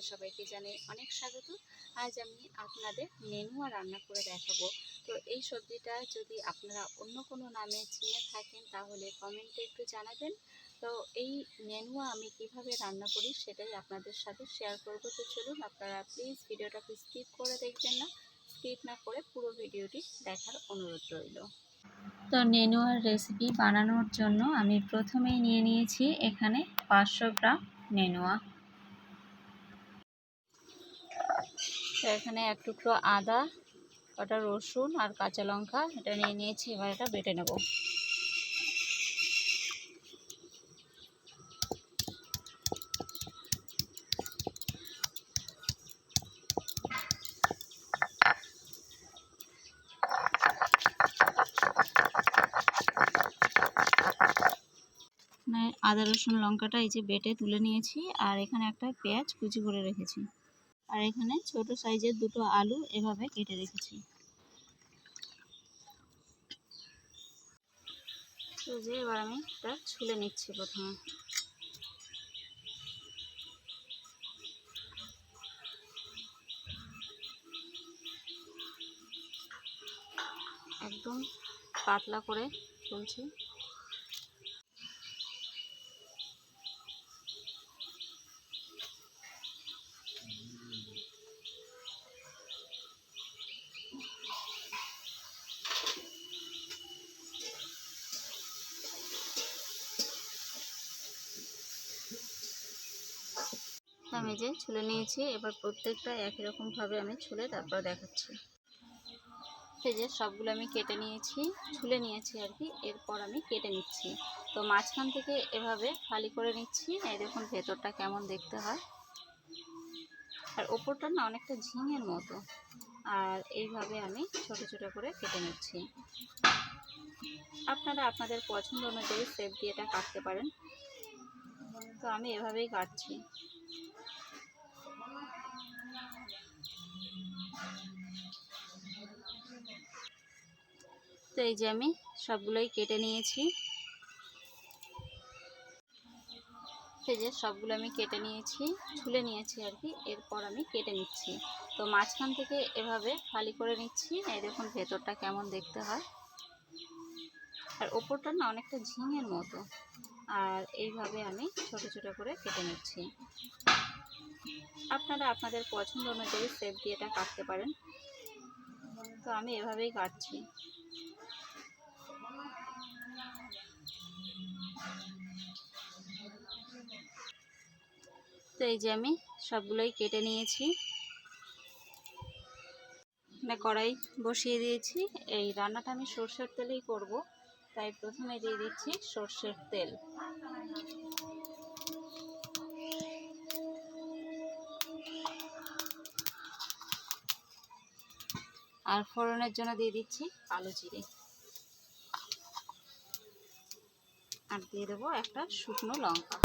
আপনাদের সবাইকে জানাই অনেক স্বাগত। আজ আমি আপনাদের নেনুয়া রান্না করে দেখাবো। তো এই সবজিটা যদি আপনারা অন্য কোনো নামে চিনে থাকেন, তাহলে কমেন্টে একটু জানাবেন। তো এই নেনুয়া আমি কীভাবে রান্না করি সেটাই আপনাদের সাথে শেয়ার করব। তো চলুন আপনারা প্লিজ ভিডিওটাকে স্কিপ করে দেখবেন না, স্কিপ না করে পুরো ভিডিওটি দেখার অনুরোধ রইল। তো নেনুয়ার রেসিপি বানানোর জন্য আমি প্রথমেই নিয়ে নিয়েছি এখানে পাঁচশো গ্রাম নেনুয়া তো এখানে এক টুকরো আদা, কটা রসুন আর কাঁচা লঙ্কা এটা নিয়ে নিয়েছি, এবার এটা বেটে নেব। আদা, রসুন, লঙ্কাটা এই যে বেটে তুলে নিয়েছি, আর এখানে একটা পেঁয়াজ কুচি করে রেখেছি। আর এখানে ছোট সাইজের দুটো আলু এভাবে কেটে রেখেছি। এবার আমি এটা ছুলে নিচ্ছি প্রথমে। একদম পাতলা করে চলছে যে ছুলে নিয়েছি, এবার প্রত্যেকটা একই রকমভাবে আমি ছুলে তারপর দেখাচ্ছি। যে সবগুলো আমি কেটে নিয়েছি, ছুলে নিয়েছি আর কি, এরপর আমি কেটে নিচ্ছি। তো মাঝখান থেকে এভাবে খালি করে নিচ্ছি, এই দেখুন ভেতরটা কেমন দেখতে হয়। আর ওপরটা না অনেকটা ঝিঙের মতো, আর এইভাবে আমি ছোট ছোট করে কেটে নিচ্ছি। আপনারা আপনাদের পছন্দ অনুযায়ী সেপ দিয়ে এটা কাটতে পারেন। তো আমি এভাবেই কাটছি। তো এই যে আমি সবগুলোই কেটে নিয়েছি। এই যে সবগুলো আমি কেটে নিয়েছি, ছুলে নিয়েছি আর কি, এরপর আমি কেটে নিচ্ছি। তো মাঝখান থেকে এভাবে খালি করে নিচ্ছি, এই দেখুন ভেতরটা কেমন দেখতে হয়। আর ওপরটা না অনেকটা ঝিঙের মতো, আর এইভাবে আমি ছোট ছোট করে কেটে নিচ্ছি। আপনারা আপনাদের পছন্দ অনুযায়ী সেপ দিয়ে এটা কাটতে পারেন। তো আমি এভাবেই কাটছি। তো এই যে আমি সবগুলোই কেটে নিয়েছি। কড়াই বসিয়ে দিয়েছি। এই রান্নাটা আমি সর্ষের তেলেই করব। তাই প্রথমে দিয়ে দিচ্ছি সর্ষের তেল। আর ফোড়নের জন্য দিয়ে দিচ্ছি কালো জিরে। আর দিয়ে দেবো একটা শুকনো লঙ্কা।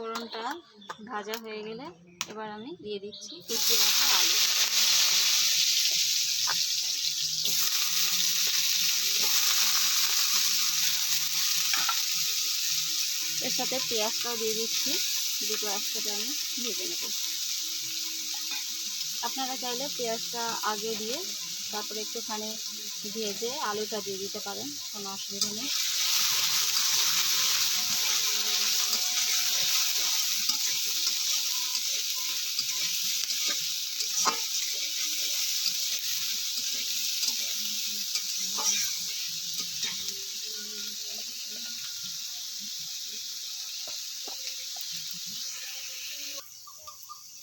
ফোড়নটা ভাজা হয়ে গেলে এবার আমি দিয়ে দিচ্ছি কুচিয়ে রাখা আলু। এর সাথে পেঁয়াজটাও দিয়ে দিচ্ছি। দুটো একসাথে আমি ভেজে নেব। আপনারা চাইলে পেঁয়াজটা আগে দিয়ে তারপরে একটুখানি ভেজে আলুটা দিয়ে দিতে পারেন, কোনো অসুবিধা নেই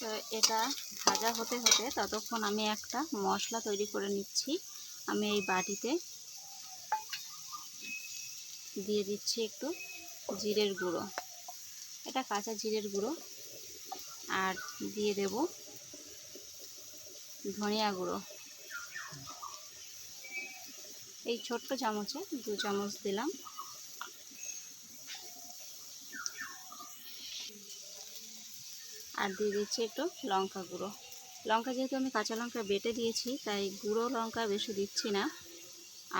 তো এটা ভাজা হতে হতে ততক্ষণ আমি একটা মশলা তৈরি করে নিচ্ছি। আমি এই বাটিতে দিয়ে দিচ্ছি একটু জিরের গুঁড়ো। এটা কাঁচা জিরের গুঁড়ো। আর দিয়ে দেব ধনিয়া গুঁড়ো। এই ছোট্ট চামচে দু চামচ দিলাম। আর দিয়ে দিচ্ছি একটু লঙ্কা গুঁড়ো। লঙ্কা যেহেতু আমি কাঁচা লঙ্কা বেটে দিয়েছি, তাই গুঁড়ো লঙ্কা বেশি দিচ্ছি না।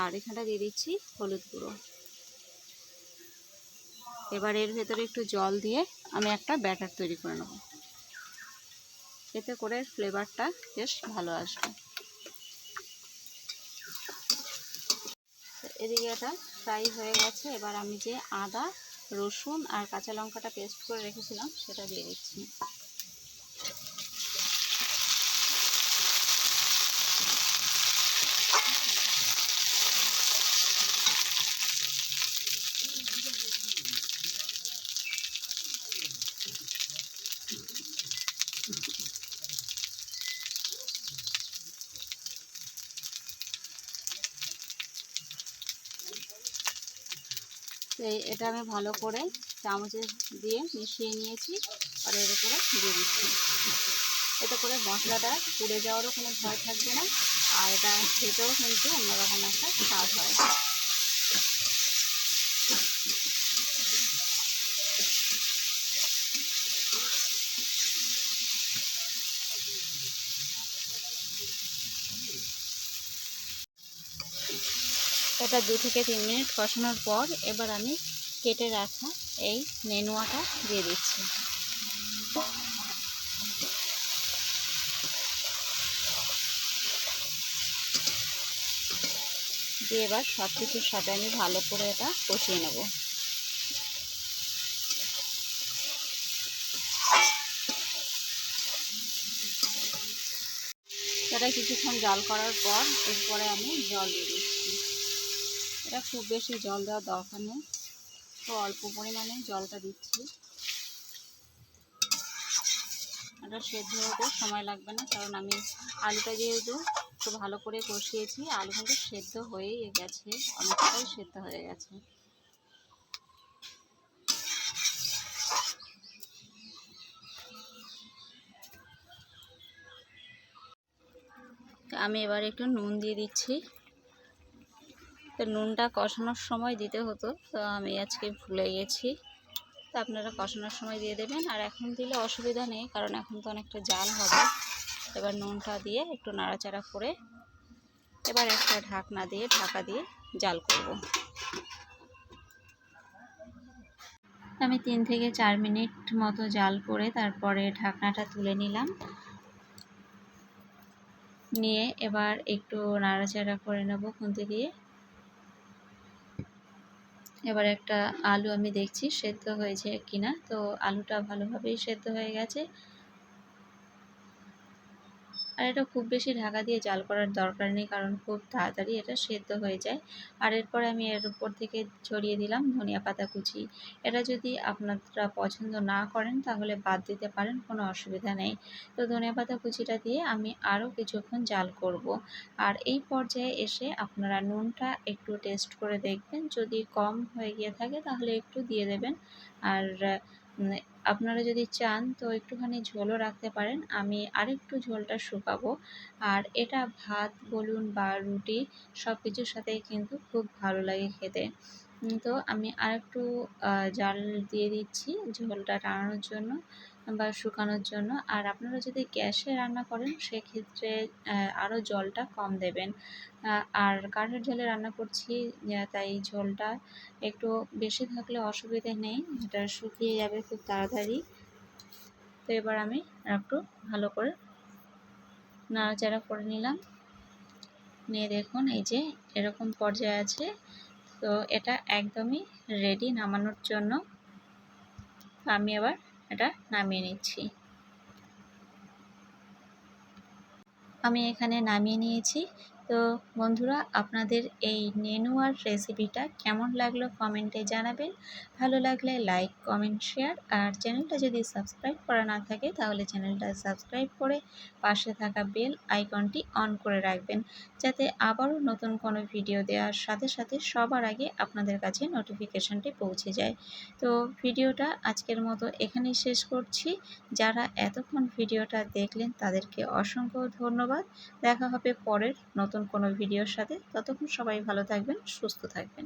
আর এখানটা দিয়ে দিচ্ছি হলুদ গুঁড়ো। এবার এর ভেতরে একটু জল দিয়ে আমি একটা ব্যাটার তৈরি করে নেব। এতে করে ফ্লেভারটা বেশ ভালো আসবে। এদিকে এটা ফ্রাই হয়ে গেছে। এবার আমি যে আদা, রসুন আর কাঁচা লঙ্কাটা পেস্ট করে রেখেছিলাম, সেটা দিয়ে দিচ্ছি। এই এটা আমি ভালো করে চামচে দিয়ে মিশিয়ে নিয়েছি আর এর উপরে দিয়ে দিচ্ছি। এতে করে মশলাটা পুড়ে যাওয়ারও কোনো ভয় থাকবে না, আর এটা খেতেও কিন্তু অন্যরকম একটা স্বাদ হয়। এটা দু থেকে তিন মিনিট কষানোর পর এবার আমি কেটে রাখা এই নেনুয়াটা দিয়ে দিচ্ছি। দিয়ে এবার সব কিছুর সাথে আমি ভালো করে এটা কষিয়ে নেব। এটা কিছুক্ষণ জাল করার পর এরপরে আমি জল দিয়ে এটা খুব বেশি জল দেওয়ার দরকার নেই। তো অল্প পরিমাণে জলটা দিচ্ছি। এটা সেদ্ধ হতে সময় লাগবে না, কারণ আমি আলুটা যেহেতু একটু ভালো করে কষিয়েছি, আলু কিন্তু সেদ্ধ হয়েই গেছে, অনেকটাই সেদ্ধ হয়ে গেছে। আমি এবার একটু নুন দিয়ে দিচ্ছি। তো নুনটা কষানোর সময় দিতে হতো, তো আমি আজকে ভুলে গেছি। তো আপনারা কষানোর সময় দিয়ে দেবেন, আর এখন দিলে অসুবিধা নেই, কারণ এখন তো অনেকটা জাল হবে। এবার নুনটা দিয়ে একটু নাড়াচাড়া করে এবার একটা ঢাকনা দিয়ে, ঢাকা দিয়ে জাল করব। আমি তিন থেকে চার মিনিট মতো জাল করে তারপরে ঢাকনাটা তুলে নিলাম। নিয়ে এবার একটু নাড়াচাড়া করে নেব খুন্তি দিয়ে। এবার একটা আলু আমি দেখছি সেদ্ধ হয়েছে কিনা। তো আলুটা ভালোভাবেই সেদ্ধ হয়ে গেছে। আর এটা খুব বেশি ঢাকা দিয়ে জাল করার দরকার নেই, কারণ খুব তাড়াতাড়ি এটা সেদ্ধ হয়ে যায়। আর এরপরে আমি এর উপর থেকে ছড়িয়ে দিলাম ধনিয়া পাতা কুচি। এটা যদি আপনারা পছন্দ না করেন, তাহলে বাদ দিতে পারেন, কোনো অসুবিধা নেই। তো ধনিয়া পাতা কুচিটা দিয়ে আমি আরও কিছুক্ষণ জাল করব। আর এই পর্যায়ে এসে আপনারা নুনটা একটু টেস্ট করে দেখবেন। যদি কম হয়ে গিয়ে থাকে, তাহলে একটু দিয়ে দেবেন। আর আপনারা যদি চান, তো একটুখানি ঝোলও রাখতে পারেন। আমি আরেকটু ঝোলটা শুকাবো। আর এটা ভাত, বলুন বা রুটি সব কিছুর সাথেই কিন্তু খুব ভালো লাগে খেতে। তো আমি আরেকটু জাল দিয়ে দিচ্ছি ঝোলটা টানানোর জন্য। বা শুকানোর জন্য। আর আপনারা যদি গ্যাসে রান্না করেন, সেক্ষেত্রে আরও জলটা কম দেবেন। আর কাঠের জলে রান্না করছি তাই ঝোলটা একটু বেশি থাকলে অসুবিধে নেই। এটা শুকিয়ে যাবে খুব তাড়াতাড়ি। তো এবার আমি একটু ভালো করে নাড়াচাড়া করে নিলাম। নিয়ে দেখুন, এই যে এরকম পর্যায়ে আছে। তো এটা একদমই রেডি নামানোর জন্য। আমি আবার এটা নামিয়ে নিচ্ছি। আমি এখানে নামিয়ে নিয়েছি। তো বন্ধুরা, আপনাদের এই নেনুয়ার রেসিপিটা কেমন লাগল কমেন্টে জানাবেন। ভালো লাগলে লাইক কমেন্ট শেয়ার আর চ্যানেলটা যদি সাবস্ক্রাইব করা না থাকে, তাহলে চ্যানেলটা সাবস্ক্রাইব করে পাশে থাকা বেল আইকনটি অন করে রাখবেন, যাতে আবারও নতুন কোনো ভিডিও দেওয়ার সাথে সাথে সবার আগে আপনাদের কাছে নোটিফিকেশানটি পৌঁছে যায়। তো ভিডিওটা আজকের মতো এখানেই শেষ করছি। যারা এতক্ষণ ভিডিওটা দেখলেন, তাদেরকে অসংখ্য ধন্যবাদ। দেখা হবে পরের নতুন কোনো ভিডিওর সাথে ততক্ষণ সবাই ভালো থাকবেন সুস্থ থাকবেন।